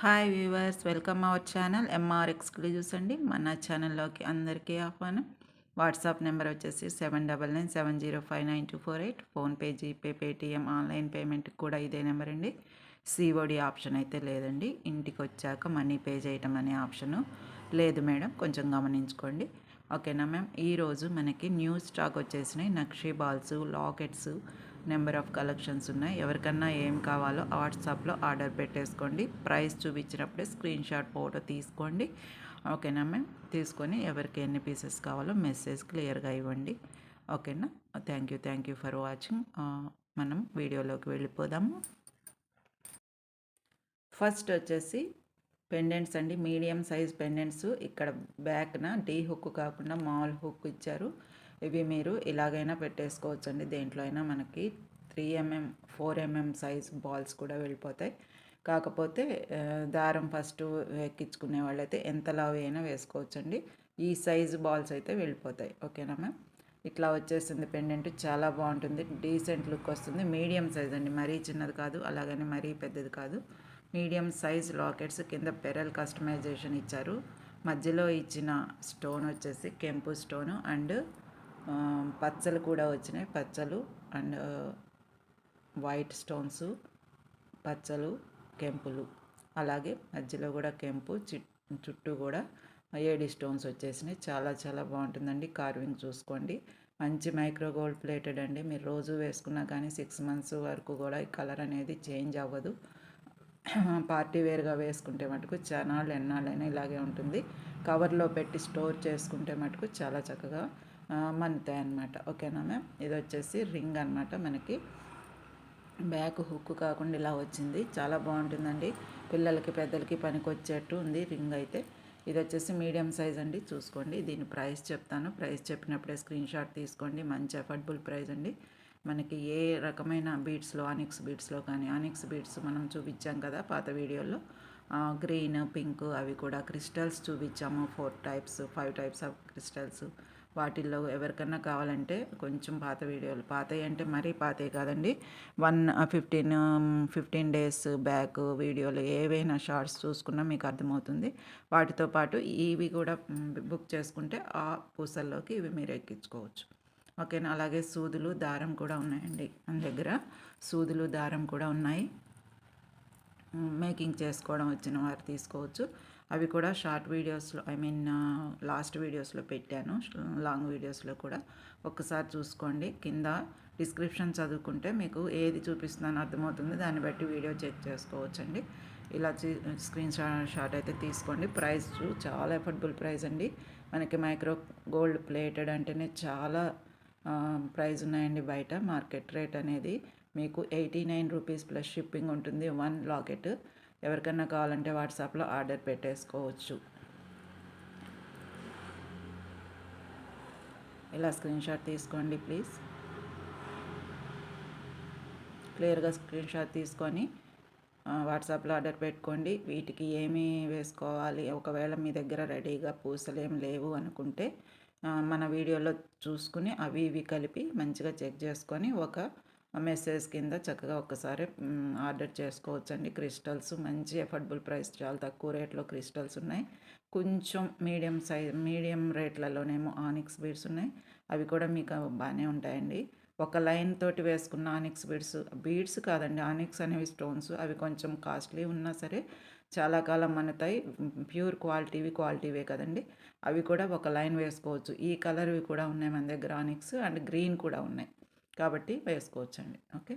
Hi viewers welcome our channel MR exclusives అండి. మన ఛానల్లోకి అందరికీ ఆహ్వానం. వాట్సాప్ నెంబర్ వచ్చేసి seven double nine seven zero five nine two four eight PhonePe GPay Paytm online payment కూడా ఇదే నెంబర్ అండి. సిఓడి ఆప్షన్ అయితే లేదండి. ఇంటికి వచ్చాక మనీ పే చేయటం అనే ఆప్షను లేదు మేడం. కొంచెం గమనించుకోండి. ఓకేనా మ్యామ్? ఈరోజు మనకి న్యూ స్టాక్ వచ్చేసినాయి. Nakshi balls lockets number of collections ఉన్నాయి. ఎవరికన్నా ఏం కావాలో వాట్సాప్లో ఆర్డర్ పెట్టేసుకోండి. ప్రైస్ చూపించినప్పుడే స్క్రీన్ షాట్ ఫోటో తీసుకోండి. ఓకేనా మ్యామ్? తీసుకొని ఎవరికి ఎన్ని పీసెస్ కావాలో మెసేజ్ క్లియర్గా ఇవ్వండి. ఓకేనా? Thank you thank you for watching. మనం వీడియోలోకి వెళ్ళిపోదాము. ఫస్ట్ వచ్చేసి పెండెంట్స్ అండి. Medium size pendants. ఇక్కడ బ్యాక్న డీ హుక్ కాకుండా మాల్ హుక్ ఇచ్చారు. ఇవి మీరు ఇలాగైనా పెట్టేసుకోవచ్చు అండి దేంట్లో అయినా మనకి three MM four MM size balls కూడా వెళ్ళిపోతాయి. కాకపోతే దారం ఫస్ట్ ఎక్కించుకునే వాళ్ళైతే ఎంత లావి అయినా వేసుకోవచ్చండి. ఈ సైజు బాల్స్ అయితే వెళ్ళిపోతాయి. ఓకేనా మ్యామ్? ఇట్లా వచ్చేసింది పెండెంట్. చాలా బాగుంటుంది. డీసెంట్ లుక్ వస్తుంది. మీడియం సైజ్ అండి. మరీ చిన్నది కాదు అలాగని మరీ పెద్దది కాదు. మీడియం సైజ్ లాకెట్స్ కింద పెరల్ కస్టమైజేషన్ ఇచ్చారు. మధ్యలో ఇచ్చిన స్టోన్ వచ్చేసి కెంపు స్టోను అండ్ పచ్చలు కూడా వచ్చినాయి. పచ్చలు అండ్ వైట్ స్టోన్స్ పచ్చలు కెంపులు. అలాగే మధ్యలో కూడా కెంపు చుట్టూ కూడా ఏడి స్టోన్స్ వచ్చేసినాయి. చాలా చాలా బాగుంటుందండి. కార్వింగ్ చూసుకోండి. మంచి మైక్రో గోల్డ్ ప్లేటెడ్ అండి. మీరు రోజు వేసుకున్నా కానీ సిక్స్ మంత్స్ వరకు కూడా ఈ కలర్ అనేది చేంజ్ అవ్వదు. పార్టీ వేర్గా వేసుకుంటే మటుకు చానాళ్ళు ఎన్నాళ్ళైనా ఇలాగే ఉంటుంది. కవర్లో పెట్టి స్టోర్ చేసుకుంటే మటుకు చాలా చక్కగా మన్నుతాయి అనమాట ఓకేనా మ్యామ్? ఇది వచ్చేసి రింగ్ అనమాట మనకి. బ్యాక్ హుక్ కాకుండా ఇలా వచ్చింది. చాలా బాగుంటుందండి. పిల్లలకి పెద్దలకి పనికొచ్చేట్టు ఉంది రింగ్ అయితే. ఇది వచ్చేసి మీడియం సైజ్ అండి. చూసుకోండి. దీని ప్రైస్ చెప్తాను. ప్రైస్ చెప్పినప్పుడే స్క్రీన్ షాట్ తీసుకోండి. మంచి అఫోర్డబుల్ ప్రైస్ అండి. మనకి ఏ రకమైన బీడ్స్లో ఆనిక్స్ బీడ్స్లో కానీ ఆనిక్స్ బీడ్స్ మనం చూపించాం కదా పాత వీడియోలో. గ్రీన్ పింక్ అవి కూడా క్రిస్టల్స్ చూపించాము. Four types five types of crystals. వాటిల్లో ఎవరికన్నా కావాలంటే కొంచెం పాత వీడియోలు. పాతవి అంటే మరీ పాతవి కాదండి. One fifteen fifteen days back వీడియోలు ఏవైనా షార్ట్స్ చూసుకున్నా మీకు అర్థమవుతుంది. వాటితో పాటు ఇవి కూడా బుక్ చేసుకుంటే ఆ పూసల్లోకి ఇవి మీరు ఎక్కించుకోవచ్చు. ఓకేనా? అలాగే సూదులు దారం కూడా ఉన్నాయండి మన దగ్గర. సూదులు దారం కూడా ఉన్నాయి. మేకింగ్ చేసుకోవడం వచ్చిన వారు తీసుకోవచ్చు. అవి కూడా షార్ట్ వీడియోస్లో ఐ మీన్ లాస్ట్ వీడియోస్లో పెట్టాను. లాంగ్ వీడియోస్లో కూడా. ఒక్కసారి చూసుకోండి. కింద డిస్క్రిప్షన్ చదువుకుంటే మీకు ఏది చూపిస్తున్నానో అర్థమవుతుంది. దాన్ని బట్టి వీడియో చెక్ చేసుకోవచ్చండి. ఇలా స్క్రీన్ షాట్ అయితే తీసుకోండి. ప్రైస్ చాలా ఎఫర్డబుల్ ప్రైస్ అండి. మనకి మైక్రో గోల్డ్ ప్లేటెడ్ అంటేనే చాలా ప్రైస్ ఉన్నాయండి బయట. మార్కెట్ రేట్ అనేది మీకు eighty nine rupees plus shipping ఉంటుంది. One locket. ఎవరికన్నా కావాలంటే వాట్సాప్లో ఆర్డర్ పెట్టేసుకోవచ్చు. ఇలా స్క్రీన్ షాట్ తీసుకోండి ప్లీజ్. క్లియర్గా స్క్రీన్ షాట్ తీసుకొని వాట్సాప్లో ఆర్డర్ పెట్టుకోండి. వీటికి ఏమి వేసుకోవాలి? ఒకవేళ మీ దగ్గర రెడీగా పూసలు ఏం లేవు అనుకుంటే మన వీడియోలో చూసుకుని అవి ఇవి కలిపి మంచిగా చెక్ చేసుకొని ఒక మెసేజ్ కింద చక్కగా ఒక్కసారి ఆర్డర్ చేసుకోవచ్చండి. క్రిస్టల్స్ మంచి ఎఫర్డబుల్ ప్రైస్ చాలా తక్కువ రేట్లో క్రిస్టల్స్ ఉన్నాయి. కొంచెం మీడియం సైజ్ మీడియం రేట్లలోనేమో ఆనిక్స్ బీడ్స్ ఉన్నాయి. అవి కూడా మీకు బాగానే ఉంటాయండి. ఒక లైన్ తోటి వేసుకున్న ఆనిక్స్ బీడ్స్ బీడ్స్ కాదండి ఆనిక్స్ అనేవి స్టోన్స్. అవి కొంచెం కాస్ట్లీ ఉన్నా సరే చాలా కాలం మనుతాయి ప్యూర్ క్వాలిటీవి క్వాలిటీవే కదండి. అవి కూడా ఒక లైన్ వేసుకోవచ్చు. ఈ కలర్వి కూడా ఉన్నాయి మన దగ్గర ఆనిక్స్ అండ్ గ్రీన్ కూడా ఉన్నాయి. కాబట్టి వేసుకోవచ్చండి. ఓకే?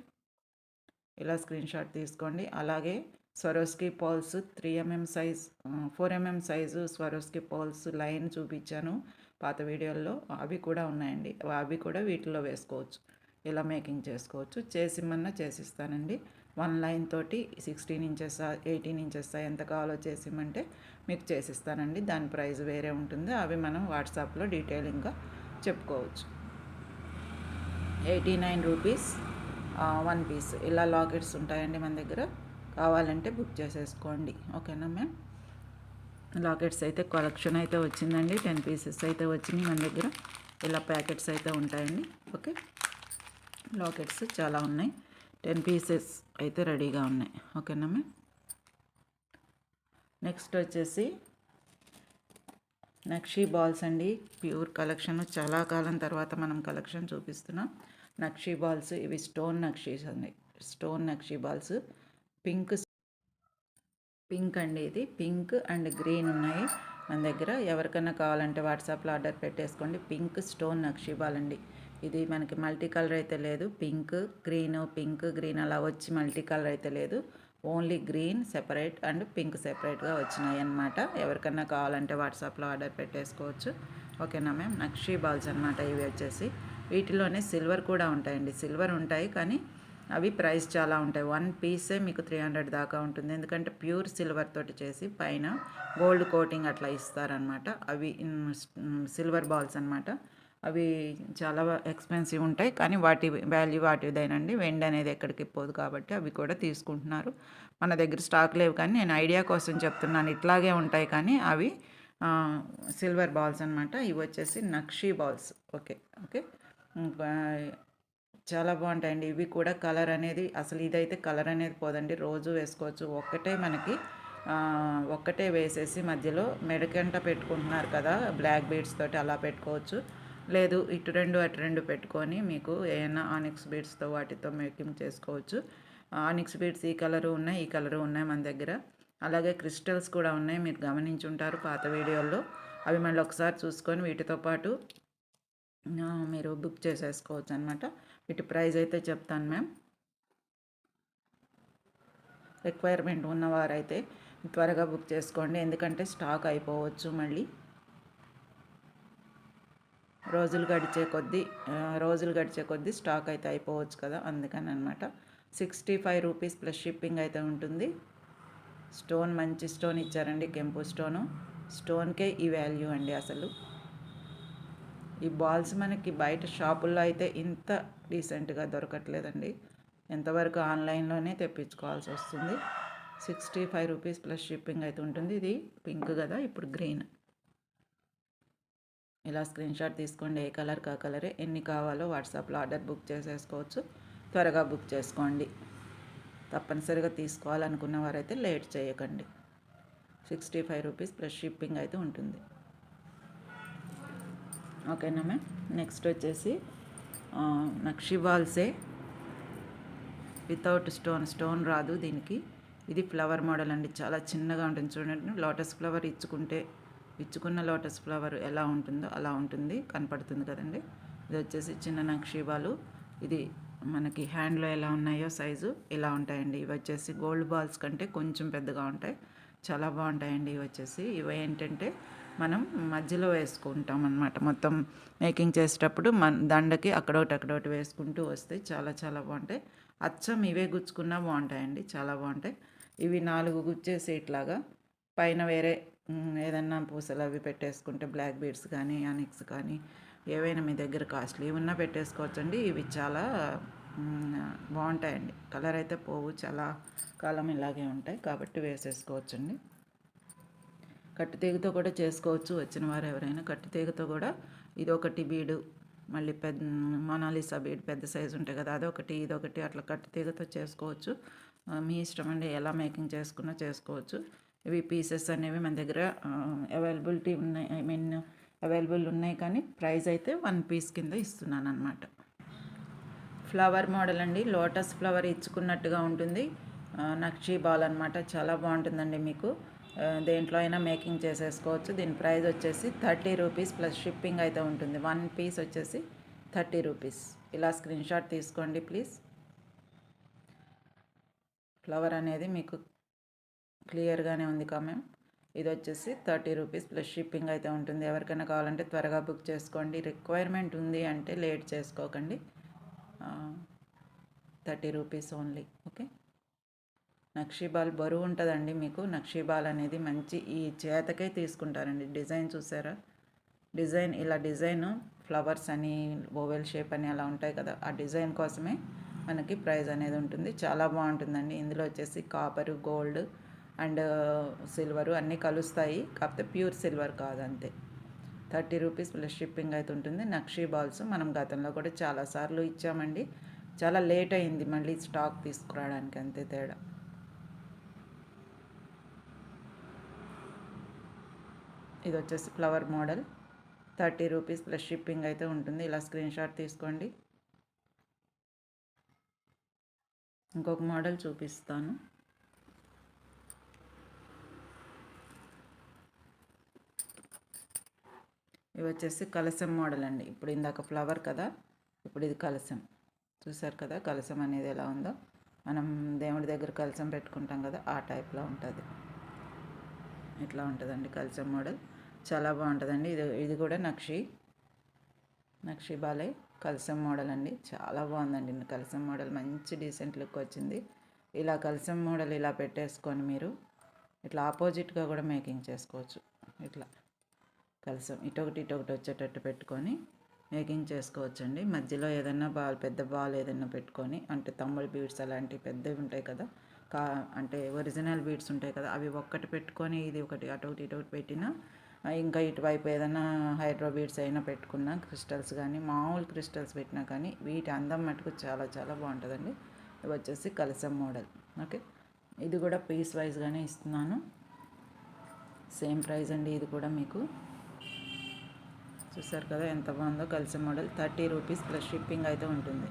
ఇలా స్క్రీన్ షాట్ తీసుకోండి. అలాగే Swarovski pearls three MM size four MM size Swarovski pearls line చూపించాను. పాత వీడియోల్లో అవి కూడా ఉన్నాయండి. అవి కూడా వీటిలో వేసుకోవచ్చు. ఇలా మేకింగ్ చేసుకోవచ్చు. చేసిమన్నా చేసిస్తానండి. వన్ లైన్ తోటి సిక్స్టీన్ ఇంచెస్ ఎయిటీన్ ఇంచెస్ ఎంత కావాలో చేసిమంటే మీకు చేసిస్తానండి. దాని ప్రైస్ వేరే ఉంటుంది. అవి మనం వాట్సాప్లో డీటెయిలింగ్గా చెప్పుకోవచ్చు. Eighty nine rupees one piece. ఇలా లాకెట్స్ ఉంటాయండి మన దగ్గర. కావాలంటే బుక్ చేసేసుకోండి. ఓకేనా మ్యామ్? లాకెట్స్ అయితే కలెక్షన్ అయితే వచ్చిందండి. టెన్ పీసెస్ అయితే వచ్చినాయి మన దగ్గర. ఇలా ప్యాకెట్స్ అయితే ఉంటాయండి. ఓకే? లాకెట్స్ చాలా ఉన్నాయి. టెన్ పీసెస్ అయితే రెడీగా ఉన్నాయి. ఓకేనా మ్యామ్? నెక్స్ట్ వచ్చేసి నక్షీ బాల్స్ అండి. Pure collection. చాలా కాలం తర్వాత మనం కలెక్షన్ చూపిస్తున్నాం. నక్షీ బాల్స్ ఇవి స్టోన్ నక్షీస్ అండి. Stone nakshi balls. Pink pink అండి ఇది. పింక్ అండ్ గ్రీన్ ఉన్నాయి. మన దగ్గర ఎవరికైనా కావాలంటే వాట్సాప్లో ఆర్డర్ పెట్టేసుకోండి. పింక్ స్టోన్ నక్షీ బాల్ అండి. ఇది మనకి మల్టీ కలర్ అయితే లేదు. పింక్ గ్రీన్ పింక్ గ్రీన్ అలా వచ్చి మల్టీ కలర్ అయితే లేదు. Only green separate and pink సెపరేట్గా వచ్చినాయి అన్నమాట. ఎవరికన్నా కావాలంటే వాట్సాప్లో ఆర్డర్ పెట్టేసుకోవచ్చు. ఓకేనా మ్యామ్? నక్షీ బాల్స్ అనమాట ఇవి వచ్చేసి. వీటిలోనే సిల్వర్ కూడా ఉంటాయండి. సిల్వర్ ఉంటాయి కానీ అవి ప్రైస్ చాలా ఉంటాయి. వన్ పీసే మీకు త్రీ హండ్రెడ్ దాకా ఉంటుంది. ఎందుకంటే ప్యూర్ సిల్వర్ తోటి చేసి పైన గోల్డ్ కోటింగ్ అట్లా ఇస్తారనమాట అవి సిల్వర్ బాల్స్ అనమాట అవి చాలా ఎక్స్పెన్సివ్ ఉంటాయి. కానీ వాటి వాల్యూ వాటిదేనండి. వెండి అనేది ఎక్కడికి పోదు కాబట్టి అవి కూడా తీసుకుంటున్నారు. మన దగ్గర స్టాక్ లేవు కానీ నేను ఐడియా కోసం చెప్తున్నాను. ఇట్లాగే ఉంటాయి కానీ అవి సిల్వర్ బాల్స్ అనమాట ఇవి వచ్చేసి నక్షీ బాల్స్. Okay okay. చాలా బాగుంటాయండి. ఇవి కూడా కలర్ అనేది అసలు ఇదైతే కలర్ అనేది పోదండి. రోజు వేసుకోవచ్చు. ఒక్కటే మనకి ఒక్కటే వేసేసి మధ్యలో మెడకంట పెట్టుకుంటున్నారు కదా బ్లాక్ బీడ్స్ తోటి అలా పెట్టుకోవచ్చు. లేదు ఇటు రెండు అటు రెండు పెట్టుకొని మీకు ఏమైనా ఆనిక్స్ బీడ్స్తో వాటితో మేకింగ్ చేసుకోవచ్చు. ఆనిక్స్ బీడ్స్ ఈ కలరు ఉన్నాయి ఈ కలరు ఉన్నాయి మన దగ్గర. అలాగే క్రిస్టల్స్ కూడా ఉన్నాయి. మీరు గమనించుంటారు పాత వీడియోల్లో. అవి మళ్ళీ ఒకసారి చూసుకొని వీటితో పాటు మీరు బుక్ చేసేసుకోవచ్చు అనమాట వీటి ప్రైస్ అయితే చెప్తాను మ్యామ్. రిక్వైర్మెంట్ ఉన్నవారైతే త్వరగా బుక్ చేసుకోండి. ఎందుకంటే స్టాక్ అయిపోవచ్చు మళ్ళీ. రోజులు గడిచే కొద్దీ రోజులు గడిచే కొద్దీ స్టాక్ అయితే అయిపోవచ్చు కదా అందుకని అనమాట sixty five rupees plus shipping అయితే ఉంటుంది. స్టోన్ మంచి స్టోన్ ఇచ్చారండి కెంపు స్టోను. స్టోన్కే ఈ వాల్యూ అండి అసలు. ఈ బాల్స్ మనకి బయట షాపుల్లో అయితే ఇంత డీసెంట్గా దొరకట్లేదండి. ఎంతవరకు ఆన్లైన్లోనే తెప్పించుకోవాల్సి వస్తుంది. Sixty five rupees plus shipping అయితే ఉంటుంది. ఇది పింక్ కదా ఇప్పుడు గ్రీన్. ఇలా స్క్రీన్ షాట్ తీసుకోండి ఏ కలర్ కా కలరే. ఎన్ని కావాలో వాట్సాప్లో ఆర్డర్ బుక్ చేసేసుకోవచ్చు. త్వరగా బుక్ చేసుకోండి. తప్పనిసరిగా తీసుకోవాలనుకున్న వారైతే లేట్ చేయకండి. Sixty five rupees plus shipping అయితే ఉంటుంది. ఓకేనా మ్యామ్? నెక్స్ట్ వచ్చేసి నక్షివాల్సే వితౌట్ స్టోన్ స్టోన్ రాదు దీనికి. ఇది ఫ్లవర్ మోడల్ అండి. చాలా చిన్నగా ఉంటుంది చూడండి. లోటస్ ఫ్లవర్ ఇచ్చుకుంటే ఇచ్చుకున్న లోటస్ ఫ్లవర్ ఎలా ఉంటుందో అలా ఉంటుంది. కనపడుతుంది కదండి. ఇది వచ్చేసి చిన్న నక్షీబాలు ఇది మనకి హ్యాండ్లో ఎలా ఉన్నాయో సైజు ఇలా ఉంటాయండి. ఇవి వచ్చేసి గోల్డ్ బాల్స్ కంటే కొంచెం పెద్దగా ఉంటాయి. చాలా బాగుంటాయండి ఇవి వచ్చేసి. ఇవి ఏంటంటే మనం మధ్యలో వేసుకుంటాం అనమాట మొత్తం మేకింగ్ చేసేటప్పుడు మన దండకి అక్కడొకటి అక్కడొకటి వేసుకుంటూ వస్తే చాలా చాలా బాగుంటాయి. అచ్చం ఇవే గుచ్చుకున్నా బాగుంటాయండి చాలా బాగుంటాయి. ఇవి నాలుగు గుచ్చేసి ఇట్లాగా పైన వేరే ఏదన్నా పూసలు అవి పెట్టేసుకుంటే బ్లాక్ బీడ్స్ కానీ అనిక్స్ కానీ ఏవైనా మీ దగ్గర కాస్ట్లీ ఉన్నా పెట్టేసుకోవచ్చండి. ఇవి చాలా బాగుంటాయండి. కలర్ అయితే పోవు చాలా కాలం ఇలాగే ఉంటాయి కాబట్టి వేసేసుకోవచ్చండి. కట్టుతీగతో కూడా చేసుకోవచ్చు. వచ్చిన వారు ఎవరైనా కట్టుతీగతో కూడా ఇది ఒకటి బీడు మళ్ళీ పెద్ద మొనాలిసా బీడ్ పెద్ద సైజు ఉంటాయి కదా అదొకటి ఇదొకటి అట్లా కట్టుతీగతో చేసుకోవచ్చు. మీ ఇష్టం అండి ఎలా మేకింగ్ చేసుకున్నా చేసుకోవచ్చు. ఇవి పీసెస్ అనేవి మన దగ్గర అవైలబిలిటీ ఉన్నాయి ఐ మీన్ అవైలబుల్ ఉన్నాయి కానీ ప్రైస్ అయితే వన్ పీస్ కింద ఇస్తున్నాను అనమాట ఫ్లవర్ మోడల్ అండి లోటస్ ఫ్లవర్ ఇచ్చుకున్నట్టుగా ఉంటుంది. నక్షీ బాల్ అనమాట చాలా బాగుంటుందండి మీకు. దేంట్లో అయినా మేకింగ్ చేసేసుకోవచ్చు. దీని ప్రైస్ వచ్చేసి థర్టీ రూపీస్ ప్లస్ షిప్పింగ్ అయితే ఉంటుంది. వన్ పీస్ వచ్చేసి థర్టీ రూపీస్. ఇలా స్క్రీన్ షాట్ తీసుకోండి ప్లీజ్. ఫ్లవర్ అనేది మీకు క్లియర్గానే ఉంది కామెం ఇది వచ్చేసి థర్టీ రూపీస్ ప్లస్ షిప్పింగ్ అయితే ఉంటుంది. ఎవరికైనా కావాలంటే త్వరగా బుక్ చేసుకోండి. రిక్వైర్మెంట్ ఉంది అంటే లేట్ చేసుకోకండి. Thirty rupees only. ఓకే? నక్షీబాల్ బరువు ఉంటుందండి మీకు. నక్షీబాల్ అనేది మంచి ఈ చేతకే తీసుకుంటారండి. డిజైన్ చూసారా? డిజైన్ ఇలా డిజైన్ ఫ్లవర్స్ అని ఓవెల్ షేప్ అని అలా ఉంటాయి కదా. ఆ డిజైన్ కోసమే మనకి ప్రైజ్ అనేది ఉంటుంది. చాలా బాగుంటుందండి. ఇందులో వచ్చేసి కాపరు గోల్డ్ అండ్ సిల్వరు అన్నీ కలుస్తాయి. కాకపోతే ప్యూర్ సిల్వర్ కాదు అంతే థర్టీ రూపీస్ ప్లస్ షిప్పింగ్ అయితే ఉంటుంది. నక్షీ బాల్స్ మనం గతంలో కూడా చాలాసార్లు ఇచ్చామండి. చాలా లేట్ అయింది మళ్ళీ స్టాక్ తీసుకురావడానికి అంతే తేడా. ఇది వచ్చేసి flower model. Thirty rupees plus shipping అయితే ఉంటుంది. ఇలా స్క్రీన్ షాట్ తీసుకోండి. ఇంకొక మోడల్ చూపిస్తాను. ఇవి వచ్చేసి కలసం మోడల్ అండి. ఇప్పుడు ఇందాక ఫ్లవర్ కదా ఇప్పుడు ఇది కలసం చూసారు కదా కలసం అనేది ఎలా ఉందో? మనం దేవుడి దగ్గర కలసం పెట్టుకుంటాం కదా ఆ టైప్లో ఉంటుంది. ఇట్లా ఉంటుందండి కలసం మోడల్. చాలా బాగుంటుందండి. ఇది ఇది కూడా నక్షి. నక్షి బాలే. కలసం మోడల్ అండి. చాలా బాగుందండి. కలసం మోడల్ మంచి డీసెంట్ లుక్ వచ్చింది. ఇలా కలసం మోడల్ ఇలా పెట్టేసుకొని మీరు ఇట్లా ఆపోజిట్గా కూడా మేకింగ్ చేసుకోవచ్చు. ఇట్లా కలసం ఇటొకటి ఇటొకటి వచ్చేటట్టు పెట్టుకొని మేకింగ్ చేసుకోవచ్చండి. మధ్యలో ఏదైనా బాల్ పెద్ద బాల్ ఏదైనా పెట్టుకొని అంటే తమ్ముడు బీడ్స్ అలాంటివి పెద్దవి ఉంటాయి కదా. కా అంటే ఒరిజినల్ బీడ్స్ ఉంటాయి కదా. అవి ఒక్కటి పెట్టుకొని ఇది ఒకటి అటొకటి ఇటొకటి పెట్టినా ఇంకా ఇటువైపు ఏదైనా హైడ్రోబీడ్స్ అయినా పెట్టుకున్నా క్రిస్టల్స్ కానీ మామూలు క్రిస్టల్స్ పెట్టినా కానీ వీటి అందం మటుకు చాలా చాలా బాగుంటుందండి. ఇవి వచ్చేసి కలసం మోడల్. ఓకే? ఇది కూడా పీస్ వైజ్గానే ఇస్తున్నాను. సేమ్ ప్రైస్ అండి ఇది కూడా మీకు. చూసారు కదా ఎంత బాగుందో కలసం model. Thirty rupees plus shipping అయితే ఉంటుంది.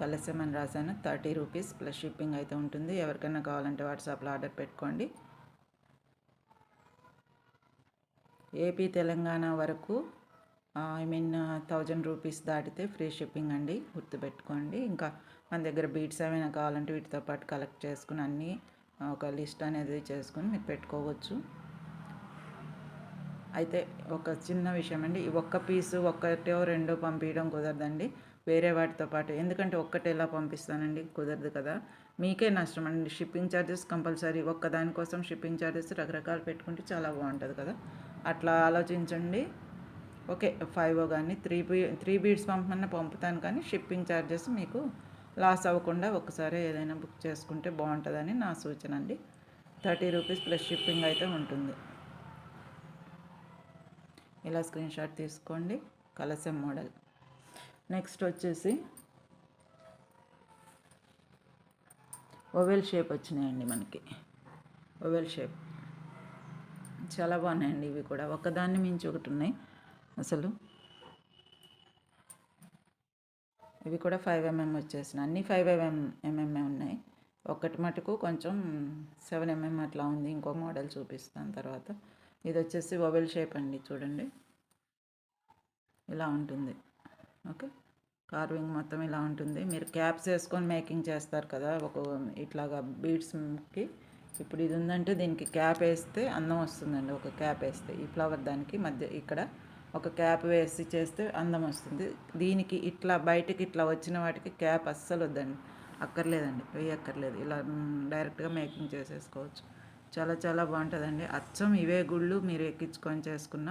కలసం అని రాశాను. థర్టీ రూపీస్ ప్లస్ షిప్పింగ్ అయితే ఉంటుంది. ఎవరికైనా కావాలంటే వాట్సాప్లో ఆర్డర్ పెట్టుకోండి. ఏపీ తెలంగాణ వరకు ఐ మీన్ థౌజండ్ రూపీస్ దాటితే ఫ్రీ షిప్పింగ్ అండి గుర్తుపెట్టుకోండి. ఇంకా మన దగ్గర బీట్స్ ఏమైనా కావాలంటే వీటితో పాటు కలెక్ట్ చేసుకుని అన్నీ ఒక లిస్ట్ అనేది చేసుకుని మీరు పెట్టుకోవచ్చు. అయితే ఒక చిన్న విషయం అండి ఈ ఒక్క పీసు ఒక్కటో రెండో పంపించడం కుదరదండి. వేరే వాటితో పాటు ఎందుకంటే ఒక్కటి ఎలా పంపిస్తానండి? కుదరదు కదా. మీకే నష్టం అండి. షిప్పింగ్ ఛార్జెస్ కంపల్సరీ ఒక్క దానికోసం షిప్పింగ్ ఛార్జెస్ రకరకాలు పెట్టుకుంటే చాలా బాగుంటుంది కదా. అట్లా ఆలోచించండి. ఓకే ఫైవ్ కానీ త్రీ బీ త్రీ బీడ్స్ పంపమన్నా పంపుతాను కానీ షిప్పింగ్ ఛార్జెస్ మీకు లాస్ అవ్వకుండా ఒకసారి ఏదైనా బుక్ చేసుకుంటే బాగుంటుందని నా సూచన అండి. థర్టీ రూపీస్ ప్లస్ షిప్పింగ్ అయితే ఉంటుంది. ఇలా స్క్రీన్ షాట్ తీసుకోండి. కలసం మోడల్. నెక్స్ట్ వచ్చేసి ఓవెల్ షేప్ వచ్చినాయండి మనకి. Oval shape. చాలా బాగున్నాయండి ఇవి కూడా. ఒకదాన్ని మించి ఒకటి ఉన్నాయి. అసలు ఇవి కూడా ఫైవ్ ఎంఎం వచ్చేసిన అన్నీ ఫైవ్ ఎంఎం ఎంఎంఏ ఉన్నాయి. ఒకటి మటుకు కొంచెం సెవెన్ ఎంఎం అట్లా ఉంది. ఇంకో మోడల్ చూపిస్తాను తర్వాత. ఇది వచ్చేసి ఓవెల్ షేప్ అండి చూడండి. ఇలా ఉంటుంది. ఓకే? కార్వింగ్ మొత్తం ఇలా ఉంటుంది. మీరు క్యాప్స్ వేసుకొని మేకింగ్ చేస్తారు కదా ఒక ఇట్లాగా బీడ్స్కి ఇప్పుడు ఇది ఉందంటే దీనికి క్యాప్ వేస్తే అందం వస్తుందండి. ఒక క్యాప్ వేస్తే ఈ ఫ్లవర్ దానికి మధ్య ఇక్కడ ఒక క్యాప్ వేసి చేస్తే అందం వస్తుంది. దీనికి ఇట్లా బయటకి ఇట్లా వచ్చిన వాటికి క్యాప్ అస్సలు వద్దండి. అక్కర్లేదండి. వేయక్కర్లేదు. ఇలా డైరెక్ట్గా మేకింగ్ చేసేసుకోవచ్చు. చాలా చాలా బాగుంటుందండి. అచ్చం ఇవే గుళ్ళు మీరు ఎక్కించుకొని చేసుకున్న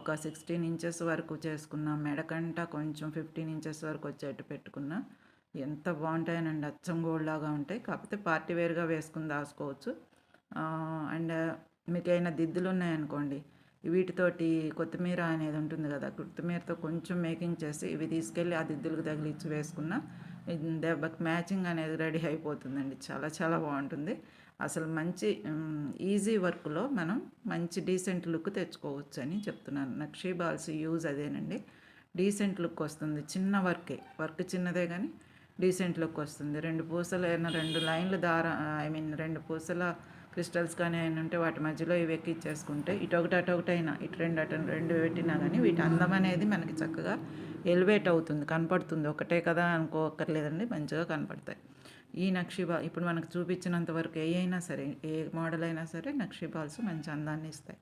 ఒక సిక్స్టీన్ ఇంచెస్ వరకు చేసుకున్న మెడకంట కొంచెం ఫిఫ్టీన్ ఇంచెస్ వరకు వచ్చేట్టు పెట్టుకున్న ఎంత బాగుంటాయనండి అచ్చం గోల్డ్ లాగా ఉంటాయి. కాకపోతే పార్టీ వేర్గా వేసుకుని దాచుకోవచ్చు. అండ్ మీకు ఏమైనా దిద్దులు ఉన్నాయనుకోండి వీటితోటి కొత్తిమీర అనేది ఉంటుంది కదా కొత్తిమీరతో కొంచెం మేకింగ్ చేసి ఇవి తీసుకెళ్ళి ఆ దిద్దులకు తగిలిచ్చి వేసుకున్న దెబ్బకి మ్యాచింగ్ అనేది రెడీ అయిపోతుందండి. చాలా చాలా బాగుంటుంది. అసలు మంచి ఈజీ వర్క్లో మనం మంచి డీసెంట్ లుక్ తెచ్చుకోవచ్చు అని చెప్తున్నాను. నక్షీ బాల్స్ యూజ్ అదేనండి. డీసెంట్ లుక్ వస్తుంది. చిన్న వర్కే. వర్క్ చిన్నదే కానీ డీసెంట్ లుక్ వస్తుంది. రెండు పూసలు ఏమైనా రెండు లైన్లు దార ఐ మీన్ రెండు పూసల క్రిస్టల్స్ కానీ అయినా ఉంటే వాటి మధ్యలో ఇవి ఎక్కిచ్చేసుకుంటే ఇటు ఒకటి అటు ఒకటైనా ఇటు రెండు అటు రెండు పెట్టినా కానీ వీటి అందం అనేది మనకి చక్కగా ఎలివేట్ అవుతుంది కనపడుతుంది. ఒకటే కదా అనుకోక్కర్లేదండి మంచిగా కనపడతాయి. ఈ నక్షిబా ఇప్పుడు మనకు చూపించినంత వరకు ఏ అయినా సరే ఏ మోడల్ అయినా సరే నక్షిబాల్స్ మంచి అందాన్ని ఇస్తాయి.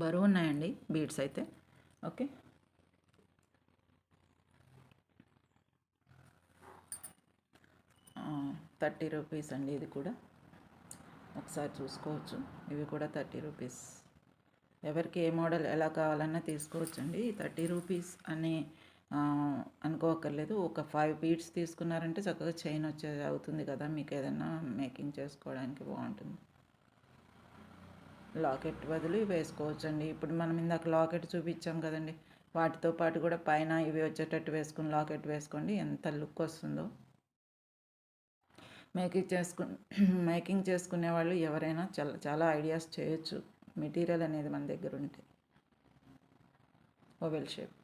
బరువు ఉన్నాయండి బీడ్స్ అయితే. ఓకే. థర్టీ రూపీస్ అండి ఇది కూడా. ఒకసారి చూసుకోవచ్చు. ఇవి కూడా థర్టీ రూపీస్. ఎవరికి ఏ మోడల్ ఎలా కావాలన్నా తీసుకోవచ్చు అండి థర్టీ రూపీస్ అని అనుకోకర్లేదు. ఒక ఫైవ్ బీట్స్ తీసుకున్నారంటే చక్కగా చైన్ వచ్చే అవుతుంది కదా. మీకు ఏదైనా మేకింగ్ చేసుకోవడానికి బాగుంటుంది. లాకెట్ బదులు వేసుకోవచ్చండి. ఇప్పుడు మనం ఇందాక లాకెట్ చూపించాం కదండి. వాటితో పాటు కూడా పైన ఇవి వచ్చేటట్టు వేసుకుని లాకెట్ వేసుకోండి. ఎంత లుక్ వస్తుందో. మేకింగ్ చేసుకు మేకింగ్ చేసుకునే వాళ్ళు ఎవరైనా చాలా చాలా ఐడియాస్ చేయొచ్చు. మెటీరియల్ అనేది మన దగ్గర ఉంటే. Oval shape.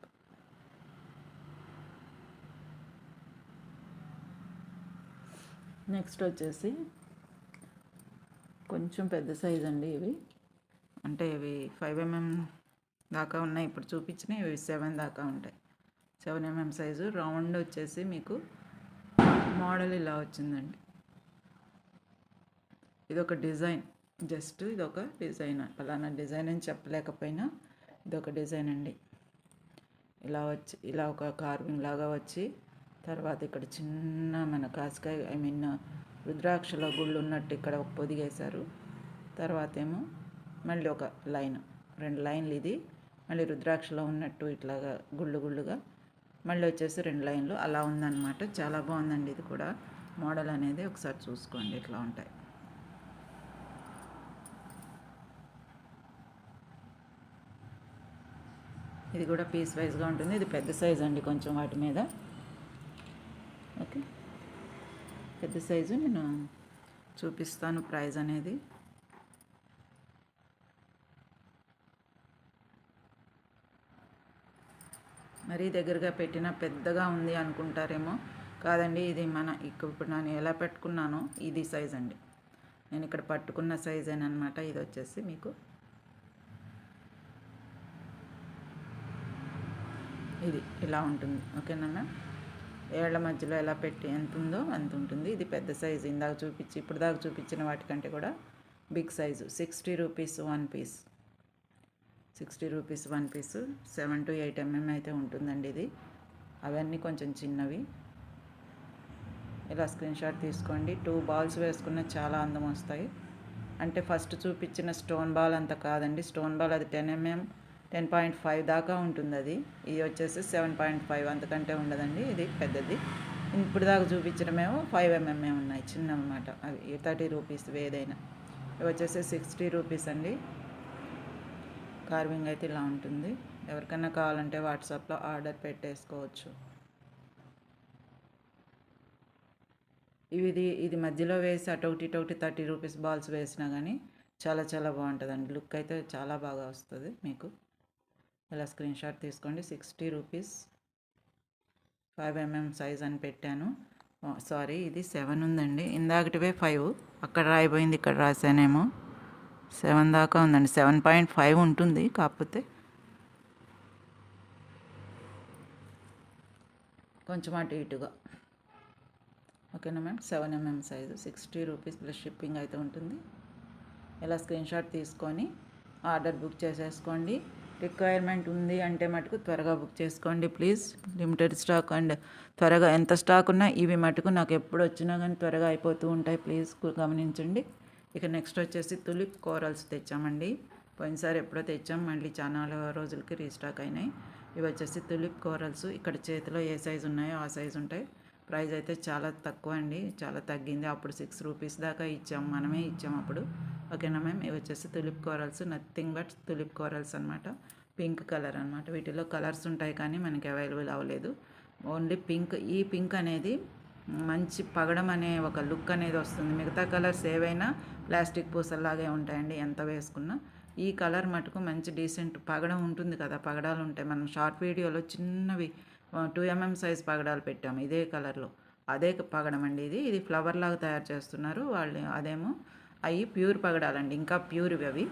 నెక్స్ట్ వచ్చేసి కొంచెం పెద్ద సైజ్ అండి ఇవి. అంటే ఇవి ఫైవ్ ఎంఎం దాకా ఉన్నాయి. ఇప్పుడు చూపించినవి ఇవి సెవెన్ దాకా ఉంటాయి. Seven MM size. రౌండ్ వచ్చేసి మీకు మోడల్ ఇలా వచ్చిందండి. ఇది ఒక డిజైన్. జస్ట్ ఇది ఒక డిజైన్. ఫలానా డిజైన్ అని చెప్పలేకపోయినా ఇది ఒక డిజైన్ అండి. ఇలా వచ్చి ఇలా ఒక కార్వింగ్ లాగా వచ్చి తర్వాత ఇక్కడ చిన్న మన కాసుకాయ ఐ మీన్ రుద్రాక్షల గుళ్ళు ఉన్నట్టు ఇక్కడ ఒక పొదిగేశారు. తర్వాత ఏమో మళ్ళీ ఒక లైన్. రెండు లైన్లు ఇది. మళ్ళీ రుద్రాక్షలో ఉన్నట్టు ఇట్లాగా గుళ్ళు గుళ్ళుగా మళ్ళీ వచ్చేసి రెండు లైన్లు. అలా ఉందన్నమాట. చాలా బాగుందండి ఇది కూడా. మోడల్ అనేది ఒకసారి చూసుకోండి. ఇట్లా ఉంటాయి. ఇది కూడా పీస్ వైజ్గా ఉంటుంది. ఇది పెద్ద సైజ్ అండి కొంచెం వాటి మీద. ఓకే. పెద్ద సైజు నేను చూపిస్తాను ప్రైజ్ అనేది. మరీ దగ్గరగా పెట్టినా పెద్దగా ఉంది అనుకుంటారేమో. కాదండి ఇది మన ఇప్పుడు నేను ఎలా పెట్టుకున్నానో ఇది సైజ్ అండి. నేను ఇక్కడ పట్టుకున్న సైజ్ అనమాట ఇది వచ్చేసి మీకు ఇది ఇలా ఉంటుంది. ఓకేనా మ్యామ్? ఏళ్ళ మధ్యలో ఎలా పెట్టి ఎంత ఉందో అంత ఉంటుంది. ఇది పెద్ద సైజు. ఇందాక చూపించి ఇప్పుడు దాకా చూపించిన వాటికంటే కూడా big size. Sixty rupees one piece. Sixty rupees one piece. Seven to eight MM అయితే ఉంటుందండి ఇది. అవన్నీ కొంచెం చిన్నవి. ఇలా స్క్రీన్ షాట్ తీసుకోండి. టూ బాల్స్ వేసుకున్న చాలా అందం వస్తాయి. అంటే ఫస్ట్ చూపించిన స్టోన్ బాల్ అంత కాదండి. స్టోన్ బాల్ అది ten MM ten point five దాకా ఉంటుంది అది ఇది వచ్చేసి సెవెన్ పాయింట్ ఫైవ్ అంతకంటే ఉండదండి. ఇది పెద్దది. ఇప్పుడు దాకా చూపించడమేమో ఫైవ్ ఎంఎంఏ ఉన్నాయి. చిన్న అనమాట అవి థర్టీ రూపీస్ ఏదైనా. ఇవి వచ్చేసి సిక్స్టీ రూపీస్ అండి. కార్వింగ్ అయితే ఇలా ఉంటుంది. ఎవరికైనా కావాలంటే వాట్సాప్లో ఆర్డర్ పెట్టేసుకోవచ్చు. ఇది ఇది మధ్యలో వేసి అటొకటి ఇటొకటి థర్టీ రూపీస్ బాల్స్ వేసినా కానీ చాలా చాలా బాగుంటుందండి. లుక్ అయితే చాలా బాగా వస్తుంది మీకు. ఇలా స్క్రీన్ షాట్ తీసుకోండి. Sixty rupees five MM size అని పెట్టాను. సారీ ఇది సెవెన్ ఉందండి. ఇందాకటివే ఫైవ్. అక్కడ రాయిపోయింది ఇక్కడ రాసానేమో సెవెన్ దాకా ఉందండి. సెవెన్ పాయింట్ ఫైవ్ ఉంటుంది కాకపోతే కొంచెం అటు ఇటుగా. ఓకేనా ma'am? Seven MM size. Sixty rupees plus shipping అయితే ఉంటుంది. ఇలా స్క్రీన్ షాట్ తీసుకొని ఆర్డర్ బుక్ చేసేసుకోండి. రిక్వైర్మెంట్ ఉంది అంటే మటుకు త్వరగా బుక్ చేసుకోండి ప్లీజ్. లిమిటెడ్ స్టాక్ అండ్ త్వరగా ఎంత స్టాక్ ఉన్నా ఇవి మటుకు నాకు ఎప్పుడు వచ్చినా కానీ త్వరగా అయిపోతూ ఉంటాయి. ప్లీజ్ గమనించండి. ఇక నెక్స్ట్ వచ్చేసి తులిప్ కోరల్స్ తెచ్చామండి. పోయినసారి ఎప్పుడో తెచ్చాం మళ్ళీ చాలా రోజులకి రీస్టాక్ అయినాయి. ఇవి వచ్చేసి తులిప్ కోరల్స్. ఇక్కడ చేతిలో ఏ సైజు ఉన్నాయో ఆ సైజు ఉంటాయి. ప్రైస్ అయితే చాలా తక్కువ అండి. చాలా తగ్గింది. అప్పుడు సిక్స్ రూపీస్ దాకా ఇచ్చాం. మనమే ఇచ్చాం అప్పుడు. ఓకేనా మ్యామ్? ఇవి వచ్చేసి tulip corals nothing but tulip corals అనమాట పింక్ కలర్ అనమాట వీటిలో కలర్స్ ఉంటాయి కానీ మనకి అవైలబుల్ అవ్వలేదు. ఓన్లీ పింక్ ఈ పింక్ అనేది మంచి పగడం అనే ఒక లుక్ అనేది వస్తుంది. మిగతా కలర్స్ ఏవైనా ప్లాస్టిక్ పూసల్లాగే ఉంటాయండి. ఎంత వేసుకున్నా. ఈ కలర్ మటుకు మంచి డీసెంట్ పగడం ఉంటుంది కదా. పగడాలు ఉంటాయి. మనం షార్ట్ వీడియోలో చిన్నవి టూ ఎంఎం సైజ్ పగడాలు పెట్టాము ఇదే కలర్లో. అదే పగడం అండి ఇది. ఇది ఫ్లవర్ లాగా తయారు చేస్తున్నారు. వాళ్ళు అదేమో అవి ప్యూర్ పగడాలండి. ఇంకా ప్యూర్వి అవి.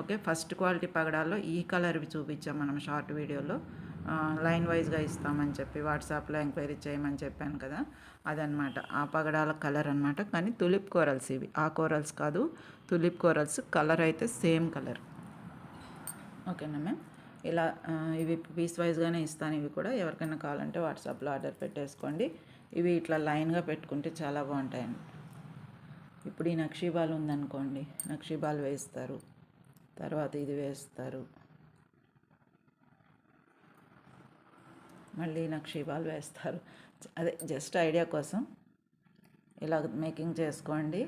ఓకే ఫస్ట్ క్వాలిటీ పగడాల్లో ఈ కలర్వి చూపించాం మనం షార్ట్ వీడియోలో. లైన్ వైజ్గా ఇస్తామని చెప్పి వాట్సాప్లో ఎంక్వైరీ చేయమని చెప్పాను కదా. అదనమాట ఆ పగడాల కలర్ అనమాట కానీ తులిప్ కోరల్స్ ఇవి. ఆ కోరల్స్ కాదు తులిప్ కోరల్స్ కలర్ అయితే సేమ్ కలర్. ఓకేనా మ్యామ్? ఇలా ఇవి పీస్ వైజ్గానే ఇస్తాను. ఇవి కూడా ఎవరికైనా కావాలంటే వాట్సాప్లో ఆర్డర్ పెట్టేసుకోండి. ఇవి ఇట్లా లైన్గా పెట్టుకుంటే చాలా బాగుంటాయండి. ఇప్పుడు ఈ నక్షీబాల్ ఉందనుకోండి. నక్షీబాల్ వేస్తారు. తర్వాత ఇది వేస్తారు. మళ్ళీ నక్షీబాల్ వేస్తారు. అదే జస్ట్ ఐడియా కోసం ఇలా మేకింగ్ చేసుకోండి.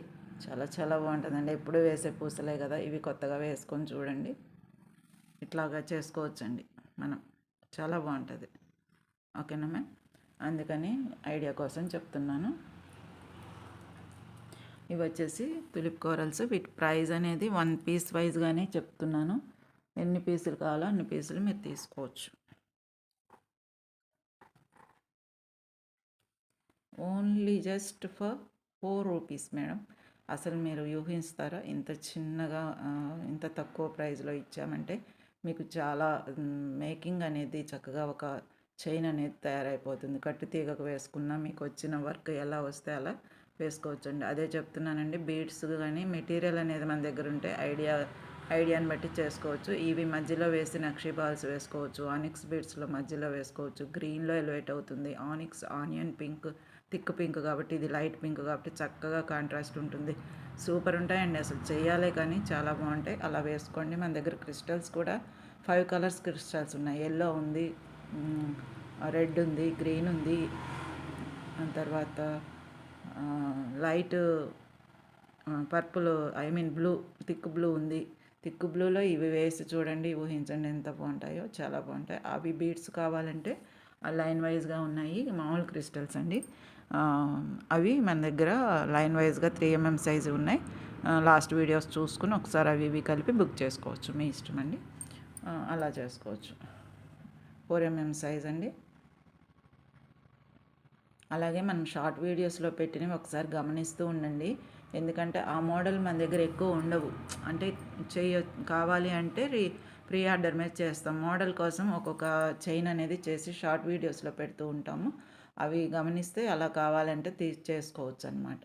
చాలా చాలా బాగుంటుందండి. ఎప్పుడు వేసే పూసలే కదా. ఇవి కొత్తగా వేసుకొని చూడండి. ఇట్లాగా చేసుకోవచ్చండి. మనం చాలా బాగుంటుంది. ఓకేనా మ్యామ్? అందుకని ఐడియా కోసం చెప్తున్నాను. ఇవి వచ్చేసి తులిప్ కోరల్స్ వీటి ప్రైస్ అనేది వన్ పీస్ వైజ్గానే చెప్తున్నాను. ఎన్ని పీసులు కావాలో అన్ని పీసులు మీరు తీసుకోవచ్చు. Only just for four rupees madam. అసలు మీరు ఊహిస్తారా ఇంత చిన్నగా ఇంత తక్కువ ప్రైస్లో ఇచ్చామంటే మీకు చాలా మేకింగ్ అనేది చక్కగా ఒక చైన్ అనేది తయారైపోతుంది. కట్టు తీగకు వేసుకున్న మీకు వచ్చిన వర్క్ ఎలా వస్తే అలా వేసుకోవచ్చండి. అదే చెప్తున్నానండి బీడ్స్ కానీ మెటీరియల్ అనేది మన దగ్గర ఉంటే ఐడియా ఐడియాని బట్టి చేసుకోవచ్చు. ఇవి మధ్యలో వేసి నక్షి బాల్స్ వేసుకోవచ్చు ఆనిక్స్ బీడ్స్లో మధ్యలో వేసుకోవచ్చు. గ్రీన్లో ఎలివేట్ అవుతుంది. Onyx onion pink thick pink కాబట్టి ఇది లైట్ పింక్ కాబట్టి చక్కగా కాంట్రాస్ట్ ఉంటుంది. సూపర్ ఉంటాయండి అసలు. చేయాలే కానీ చాలా బాగుంటాయి. అలా వేసుకోండి. మన దగ్గర క్రిస్టల్స్ కూడా ఫైవ్ కలర్స్ క్రిస్టల్స్ ఉన్నాయి. ఎల్లో ఉంది రెడ్ ఉంది గ్రీన్ ఉంది. తర్వాత light purple I mean blue thick blue ఉంది. థిక్ బ్లూలో ఇవి వేసి చూడండి ఊహించండి ఎంత బాగుంటాయో. చాలా బాగుంటాయి. అవి బీడ్స్ కావాలంటే లైన్ వైజ్గా ఉన్నాయి. మామూలు క్రిస్టల్స్ అండి. అవి మన దగ్గర లైన్ వైజ్గా త్రీ ఎంఎం సైజు ఉన్నాయి. లాస్ట్ వీడియోస్ చూసుకుని ఒకసారి అవి ఇవి కలిపి బుక్ చేసుకోవచ్చు. మీ ఇష్టం అండి. అలా చేసుకోవచ్చు. ఫోర్ ఎంఎం సైజ్ అండి. అలాగే మనం షార్ట్ వీడియోస్లో పెట్టినవి ఒకసారి గమనిస్తూ ఉండండి. ఎందుకంటే ఆ మోడల్ మన దగ్గర ఎక్కువ ఉండవు. అంటే చెయ్య కావాలి అంటే రీ ప్రీ ఆర్డర్ మీద చేస్తాం. మోడల్ కోసం ఒక్కొక్క చైన్ అనేది చేసి షార్ట్ వీడియోస్లో పెడుతూ ఉంటాము. అవి గమనిస్తే అలా కావాలంటే తీ చేసుకోవచ్చు అనమాట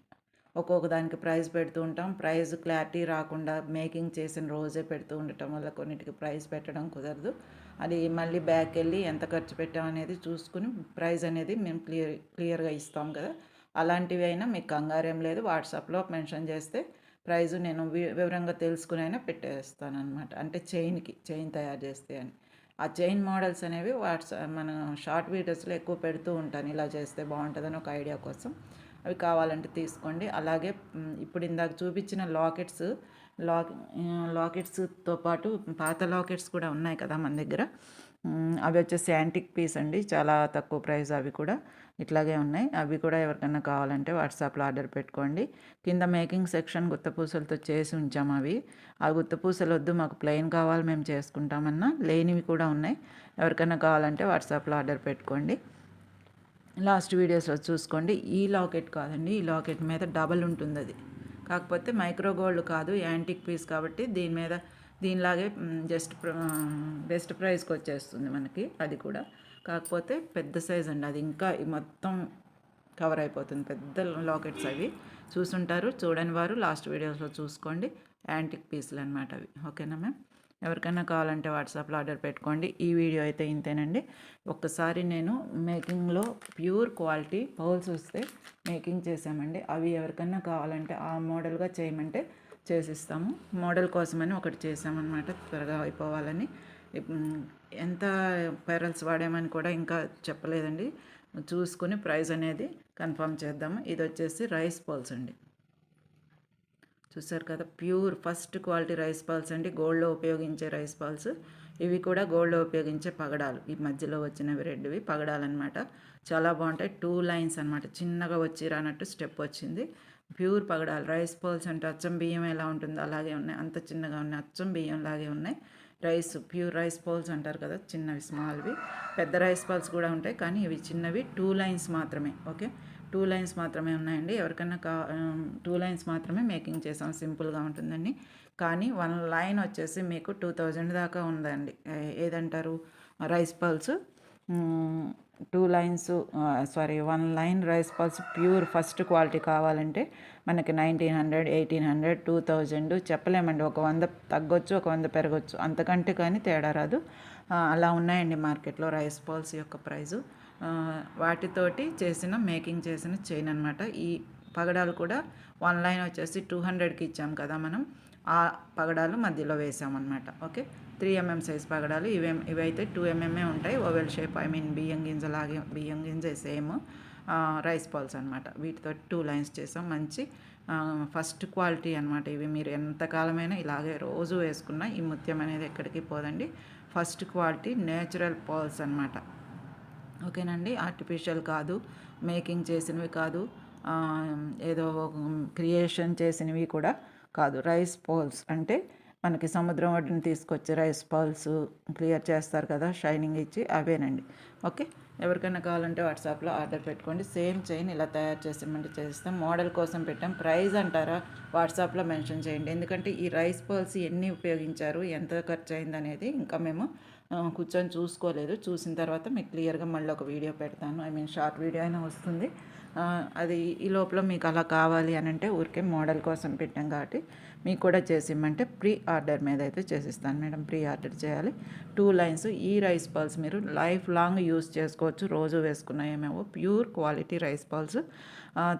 ఒక్కొక్క దానికి ప్రైస్ పెడుతూ ఉంటాం. ప్రైస్ క్లారిటీ రాకుండా మేకింగ్ చేసిన రోజే పెడుతూ ఉండటం వల్ల కొన్నిటికి ప్రైస్ పెట్టడం కుదరదు. అది మళ్ళీ బ్యాక్ వెళ్ళి ఎంత ఖర్చు పెట్టాం అనేది చూసుకుని ప్రైస్ అనేది మేము క్లియర్ క్లియర్గా ఇస్తాం కదా. అలాంటివి అయినా మీకు కంగారేం లేదు. వాట్సాప్లో మెన్షన్ చేస్తే ప్రైజు నేను వివరంగా తెలుసుకుని అయినా పెట్టేస్తాను అనమాట అంటే చైన్కి చైన్ తయారు చేస్తే అని. ఆ చైన్ మోడల్స్ అనేవి వాట్సాప్ మన షార్ట్ వీడియోస్లో ఎక్కువ పెడుతూ ఉంటాను. ఇలా చేస్తే బాగుంటుందని ఒక ఐడియా కోసం. అవి కావాలంటే తీసుకోండి. అలాగే ఇప్పుడు ఇందాక చూపించిన లాకెట్స్ లాక్ లాకెట్స్తో పాటు పాత లాకెట్స్ కూడా ఉన్నాయి కదా మన దగ్గర. అవి వచ్చేసి యాంటిక్ పీస్ అండి. చాలా తక్కువ ప్రైస్ అవి కూడా. ఇట్లాగే ఉన్నాయి. అవి కూడా ఎవరికైనా కావాలంటే వాట్సాప్లో ఆర్డర్ పెట్టుకోండి. కింద మేకింగ్ సెక్షన్ గుత్తపూసలతో చేసి ఉంచాం అవి. ఆ గుత్తపూసలు వద్దు మాకు ప్లెయిన్ కావాలి మేము చేసుకుంటామన్నా. లేనివి కూడా ఉన్నాయి. ఎవరికైనా కావాలంటే వాట్సాప్లో ఆర్డర్ పెట్టుకోండి. లాస్ట్ వీడియోస్లో చూసుకోండి. ఈ లాకెట్ కాదండి. ఈ లాకెట్ మీద డబల్ ఉంటుంది అది. కాకపోతే మైక్రో గోల్డ్ కాదు యాంటిక్ పీస్ కాబట్టి దీని మీద దీనిలాగే జస్ట్ బెస్ట్ ప్రైస్కి వచ్చేస్తుంది మనకి అది కూడా. కాకపోతే పెద్ద సైజ్ అండి. అది ఇంకా మొత్తం కవర్ అయిపోతుంది. పెద్ద లాకెట్స్ అవి. చూసుంటారు. చూడని వారు లాస్ట్ వీడియోస్లో చూసుకోండి. యాంటిక్ పీసులు అనమాట అవి. ఓకేనా మ్యామ్? ఎవరికైనా కావాలంటే వాట్సాప్లో ఆర్డర్ పెట్టుకోండి. ఈ వీడియో అయితే ఇంతేనండి. ఒక్కసారి నేను మేకింగ్లో ప్యూర్ క్వాలిటీ పౌల్స్ వస్తే మేకింగ్ చేసామండి అవి ఎవరికైనా కావాలంటే ఆ మోడల్గా చేయమంటే చేసిస్తాము. మోడల్ కోసమని ఒకటి చేసామన్నమాట త్వరగా అయిపోవాలని. ఎంత పెరల్స్ వాడామని కూడా ఇంకా చెప్పలేదండి. చూసుకుని ప్రైస్ అనేది కన్ఫర్మ్ చేద్దాము. ఇది వచ్చేసి రైస్ పాల్స్ అండి. చూసారు కదా pure first quality rice pearls అండి. గోల్డ్లో ఉపయోగించే రైస్ పాల్స్. ఇవి కూడా గోల్డ్లో ఉపయోగించే పగడాలు. ఈ మధ్యలో వచ్చినవి రెడ్వి పగడాలు అనమాట చాలా బాగుంటాయి. టూ లైన్స్ అనమాట చిన్నగా వచ్చి రానట్టు స్టెప్ వచ్చింది. ప్యూర్ పగడాలు రైస్ పర్ల్స్ అంటే అచ్చం బియ్యం ఎలా ఉంటుందో అలాగే ఉన్నాయి. అంత చిన్నగా ఉన్నాయి. అచ్చం బియ్యం లాగే ఉన్నాయి. రైస్ ప్యూర్ రైస్ పర్ల్స్ అంటారు కదా చిన్నవి స్మాల్వి. పెద్ద రైస్ పర్ల్స్ కూడా ఉంటాయి కానీ ఇవి చిన్నవి. టూ లైన్స్ మాత్రమే ఓకే? టూ లైన్స్ మాత్రమే ఉన్నాయండి. ఎవరికైనా కా టూ లైన్స్ మాత్రమే మేకింగ్ చేసాం. సింపుల్గా ఉంటుందండి. కానీ వన్ లైన్ వచ్చేసి మీకు టూ థౌజండ్ దాకా ఉందండి. ఏదంటారు? Rice pearls two lines sorry one line rice pearls pure first quality కావాలంటే మనకి nineteen hundred eighteen hundred two thousand చెప్పలేమండి. ఒక వంద తగ్గొచ్చు ఒక వంద పెరగచ్చు. అంతకంటే కానీ తేడా రాదు. అలా ఉన్నాయండి మార్కెట్లో రైస్ పాల్స్ యొక్క ప్రైజు. వాటితోటి చేసిన మేకింగ్ చేసిన చైన్ అనమాట ఈ పగడాలు కూడా వన్ లైన్ వచ్చేసి టూ హండ్రెడ్కి ఇచ్చాం కదా మనం. ఆ పగడాలు మధ్యలో వేసామన్నమాట. ఓకే? త్రీ ఎంఎం సైజ్ పగడాలు. ఇవే ఇవైతే టూ ఎంఎంఏ ఉంటాయి. ఓవెల్ షేప్ ఐ మీన్ బియ్యం గింజ లాగే బియ్యం గింజ సేమ్. రైస్ పాల్స్ అనమాట వీటితో టూ లైన్స్ చేసాం. మంచి ఫస్ట్ క్వాలిటీ అనమాట ఇవి. మీరు ఎంతకాలమైనా ఇలాగే రోజు వేసుకున్న ఈ ముత్యం అనేది ఎక్కడికి పోదండి. ఫస్ట్ క్వాలిటీ నేచురల్ పాల్స్ అనమాట ఓకేనండి? ఆర్టిఫిషియల్ కాదు మేకింగ్ చేసినవి కాదు ఏదో క్రియేషన్ చేసినవి కూడా కాదు. రైస్ పోల్స్ అంటే మనకి సముద్రం ఒడ్డున తీసుకొచ్చి రైస్ పాల్స్ క్లియర్ చేస్తారు కదా షైనింగ్ ఇచ్చి అవేనండి. ఓకే? ఎవరికైనా కావాలంటే వాట్సాప్లో ఆర్డర్ పెట్టుకోండి. సేమ్ చైన్ ఇలా తయారు చేసామంటే చేస్తాం. మోడల్ కోసం పెట్టాం. ప్రైస్ అంటారా? వాట్సాప్లో మెన్షన్ చేయండి. ఎందుకంటే ఈ రైస్ పర్ల్స్ ఎన్ని ఉపయోగించారు ఎంత ఖర్చు అయింది అనేది ఇంకా మేము కూర్చొని చూసుకోలేదు. చూసిన తర్వాత మీకు క్లియర్గా మళ్ళీ ఒక వీడియో పెడతాను. ఐ మీన్ షార్ట్ వీడియో అయినా వస్తుంది. అది ఈ లోపల మీకు అలా కావాలి అని అంటే ఊరికే మోడల్ కోసం పెట్టాం కాబట్టి మీకు కూడా చేసి ఇమ్మంటే ప్రీ ఆర్డర్ మీద అయితే చేసిస్తాను మేడం. ప్రీ ఆర్డర్ చేయాలి. టూ లైన్స్ ఈ రైస్ బాల్స్ మీరు లైఫ్ లాంగ్ యూస్ చేసుకోవచ్చు. రోజు వేసుకున్న ఏమేమో ప్యూర్ క్వాలిటీ రైస్ బాల్స్.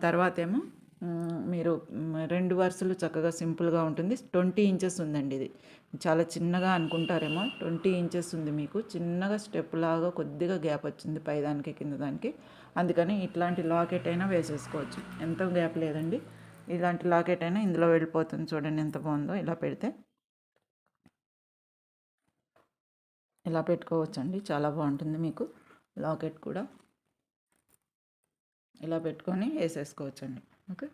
తర్వాత ఏమో మీరు రెండు వరుసలు చక్కగా సింపుల్గా ఉంటుంది. ట్వంటీ ఇంచెస్ ఉందండి ఇది. చాలా చిన్నగా అనుకుంటారేమో. ట్వంటీ ఇంచెస్ ఉంది మీకు. చిన్నగా స్టెప్ లాగా కొద్దిగా గ్యాప్ వచ్చింది పైదానికి కింద దానికి. అందుకని ఇట్లాంటి లాకెట్ అయినా వేసేసుకోవచ్చు. ఎంతో గ్యాప్ లేదండి. ఇలాంటి లాకెట్ అయినా ఇందులో వెళ్ళిపోతుంది చూడండి ఎంత బాగుందో. ఇలా పెడితే ఇలా పెట్టుకోవచ్చండి. చాలా బాగుంటుంది మీకు లాకెట్ కూడా. ఇలా పెట్టుకొని వేసేసుకోవచ్చండి. ఓకే.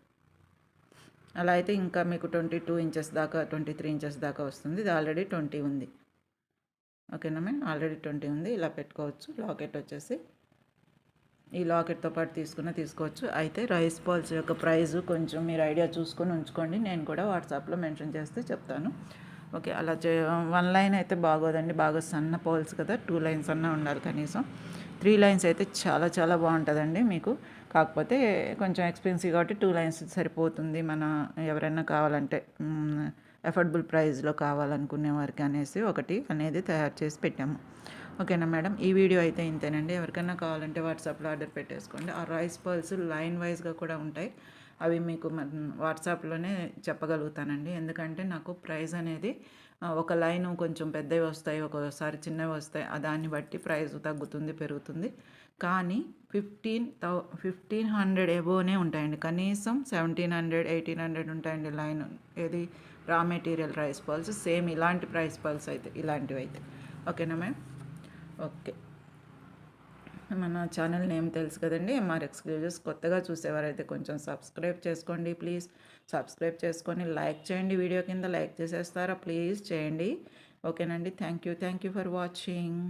అలా అయితే ఇంకా మీకు ట్వంటీ టూ ఇంచెస్ దాకా ట్వంటీ త్రీ ఇంచెస్ దాకా వస్తుంది. ఇది ఆల్రెడీ ట్వంటీ ఉంది. ఓకేనా మేడం ఆల్రెడీ ట్వంటీ ఉంది. ఇలా పెట్టుకోవచ్చు. లాకెట్ వచ్చేసి ఈ లాకెట్తో పాటు తీసుకున్న తీసుకోవచ్చు. అయితే రైస్ బాల్స్ యొక్క ప్రైస్ కొంచెం మీరు ఐడియా చూసుకొని ఉంచుకోండి. నేను కూడా వాట్సాప్లో మెన్షన్ చేస్తే చెప్తాను. ఓకే అలా చే వన్ లైన్ అయితే బాగోదండి. బాగా సన్న పోల్స్ కదా. టూ లైన్స్ అన్న ఉండాలి కనీసం. త్రీ లైన్స్ అయితే చాలా చాలా బాగుంటుందండి మీకు. కాకపోతే కొంచెం ఎక్స్పెన్సివ్ కాబట్టి టూ లైన్స్ సరిపోతుంది. మన ఎవరైనా కావాలంటే అఫోర్డబుల్ ప్రైస్లో కావాలనుకునే వారికి అనేసి ఒకటి అనేది తయారు చేసి పెట్టాము. ఓకేనా మేడం? ఈ వీడియో అయితే ఇంతేనండి. ఎవరికైనా కావాలంటే వాట్సాప్లో ఆర్డర్ పెట్టేసుకోండి. ఆ రైస్ పర్ల్స్ లైన్ వైజ్గా కూడా ఉంటాయి. అవి మీకు వాట్సాప్లోనే చెప్పగలుగుతానండి. ఎందుకంటే నాకు ప్రైస్ అనేది ఒక లైన్ కొంచెం పెద్దవి వస్తాయి ఒక్కోసారి చిన్నవి వస్తాయి. దాన్ని బట్టి ప్రైస్ తగ్గుతుంది పెరుగుతుంది. కానీ ఫిఫ్టీన్ థౌ ఫిఫ్టీన్ హండ్రెడ్ ఎబోనే ఉంటాయండి. కనీసం సెవెంటీన్ హండ్రెడ్ ఎయిటీన్ హండ్రెడ్ ఉంటాయండి లైన్. ఏది? Raw material rice pearls same ఇలాంటి ప్రైస్ పల్స్ అయితే ఇలాంటివి అయితే. ఓకేనా మ్యామ్? ఓకే. మన ఛానల్ నేమ్ తెలుసు కదండి ఎంఆర్ ఎక్స్క్లూజివ్స్ కొత్తగా చూసేవారైతే కొంచెం సబ్స్క్రైబ్ చేసుకోండి ప్లీజ్. సబ్స్క్రైబ్ చేసుకొని లైక్ చేయండి వీడియో కింద లైక్ చేసేస్తారా ప్లీజ్ చేయండి. ఓకేనండి thank you thank you for watching.